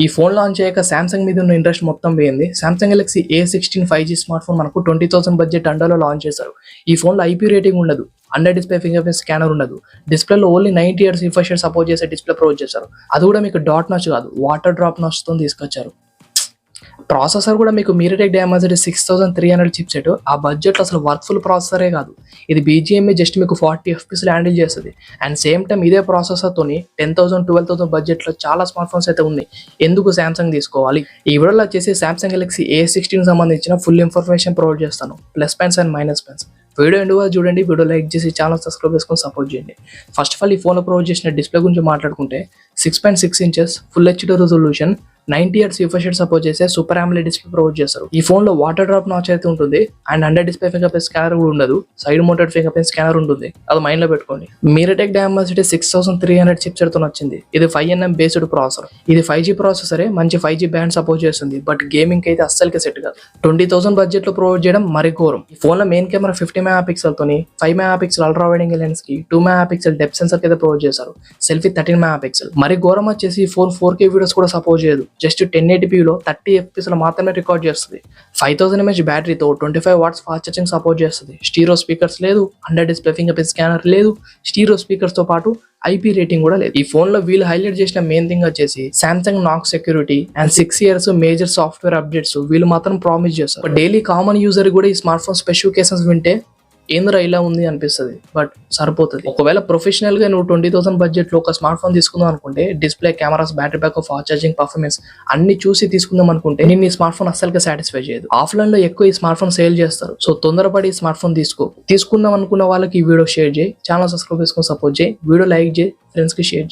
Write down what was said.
ఈ phone launch అయ్యాక Samsung మీద ఉన్న ఇంట్రెస్ట్ మొత్తం పోయింది. Samsung Galaxy A sixteen five G smartphone మనకు ట్వంటీ థౌసండ్ బడ్జెట్ అండర్లో లాంచ్ చేశారు. ఈ ఫోన్లో ఐపీ రేటింగ్ ఉండదు. Under display fingerprint scanner ఉండదు డిస్ప్లేలో only ninety years refresher support చేసే డిస్ప్లే ప్రొవైడ్ చేశారు. అది కూడా మీకు డాట్ నచ్ కాదు. వాటర్ డ్రాప్ నచ్తో తీసుకొచ్చారు. ప్రాసెసర్ కూడా మీకు MediaTek Dimensity six thousand three hundred chipset ఆ బడ్జెట్లో అసలు వర్క్ఫుల్ ప్రాసెసరే కాదు. ఇది బీజిఎంఏ జస్ట్ మీకు ఫార్టీ ఎఫ్పీస్లో హ్యాండిల్ చేస్తుంది. అండ్ సేమ్ టైం ఇదే ప్రాసెసర్తోని టెన్ థౌసండ్ ట్వెల్వ్ థౌసండ్ బడ్జెట్లో చాలా స్మార్ట్ ఫోన్స్ అయితే ఉన్నాయి. ఎందుకు శాంసంగ్ తీసుకోవాలి? ఈ వీడియోలో వచ్చేసి శాంసంగ్ గెలక్సీ ఏ సిక్స్టీన్ సంబంధించిన ఫుల్ ఇన్ఫర్మేషన్ ప్రొవైడ్ చేస్తాను. Plus points and minus points video end చూడండి. వీడియో లైక్ చేసి ఛానల్ సబ్స్క్రైబ్ చేసుకొని సపోర్ట్ చేయండి. ఫస్ట్ ఆఫ్ ఆల్ ఈ ఫోన్లో ప్రొవైడ్ చేసిన డిస్ప్లే గురించి మాట్లాడుకుంటే six point six inches full HD resolution ninety years refresher support చేసే సూపర్ ఆమ్లే డిస్ప్లే ప్రొవైడ్ చేస్తారు. ఈ ఫోన్లో వాటర్ డ్రాప్ నాచ్ అయితే ఉంటుంది. And under display fingerprint scanner కూడా ఉండదు. Side mounted fingerprint scanner ఉంటుంది. అది మైండ్లో పెట్టుకోండి. MediaTek Dimensity six thousand three hundred చిప్సెట్తో వచ్చింది ఇది ఫైవ్ ఎన్ఎం బేస్డ్ ప్రాసెసర్ ఇది ఫైవ్ జీ ప్రాసెసరే మంచి ఫైవ్ జీ బ్యాండ్ సపోర్ట్ చేస్తుంది. బట్ గేమింగ్ అయితే అస్సలకి సెట్ కాదు. ట్వంటీ థౌసండ్ బడ్జెట్లో ప్రొవైడ్ చేయడం మరి ఘోరం. ఈ ఫోన్లో main camera fifty mega pixel తోని five mega pixel ultra వైడింగ్ లెన్స్కి two mega pixel depth sensor అయితే ప్రొవైడ్ చేశారు. సెల్ఫీ థర్టీన్ మెగా పిక్సెల్ మరి ఘోరం వచ్చేసి ఈ ఫోన్ ఫోర్ కే వీడియోస్ కూడా సపోర్ట్ చేయదు. జస్ట్ టెన్ ఎయిటీపీలో థర్టీ ఎఫ్పీస్లో మాత్రమే రికార్డ్ చేస్తుంది. Five thousand MH బ్యాటరీతో twenty five watts fast charging support చేస్తుంది. స్టీరో స్పీకర్స్ లేదు hundred display fingerprint scanner లేదు స్టీరో స్పీకర్స్తో పాటు ఐపీ రేటింగ్ కూడా లేదు. ఈ ఫోన్లో వీళ్ళు హైలైట్ చేసిన మెయిన్ థింగ్ వచ్చేసి Samsung Knox security and six years major software updates వీళ్ళు మాత్రం ప్రామిస్ చేస్తారు. డైలీ కామన్ యూజర్ కూడా ఈ స్మార్ట్ ఫోన్ స్పెషిఫికేషన్స్ వింటే ఏంద్రా ఇలా ఉంది అనిపిస్తుంది? బట్ సరిపోతుంది. ఒకవేళ ప్రొఫెషనల్గా నువ్వు ట్వంటీ థౌసండ్ బడ్జెట్లో ఒక స్మార్ట్ ఫోన్ తీసుకుందాం అనుకుంటే display cameras battery back fast charging performance అన్ని చూసి తీసుకుందాం అనుకుంటే నేను ఈ స్మార్ట్ ఫోన్ అస్సలుగా సాటిస్ఫై చేయదు. ఆఫ్లైన్లో ఎక్కువ ఈ స్మార్ట్ ఫోన్ సేల్ చేస్తారు. సో తొందరపడి ఈ స్మార్ట్ ఫోన్ తీసుకో. తీసుకుందాం అనుకున్న వాళ్ళకి ఈ వీడియో షేర్ చేయి. ఛానల్ సబ్స్క్రైబ్ చేసుకుని సపోర్ట్ చేయి. వీడియో లైక్ చేయి. ఫ్రెండ్స్కి షేర్ చేయి.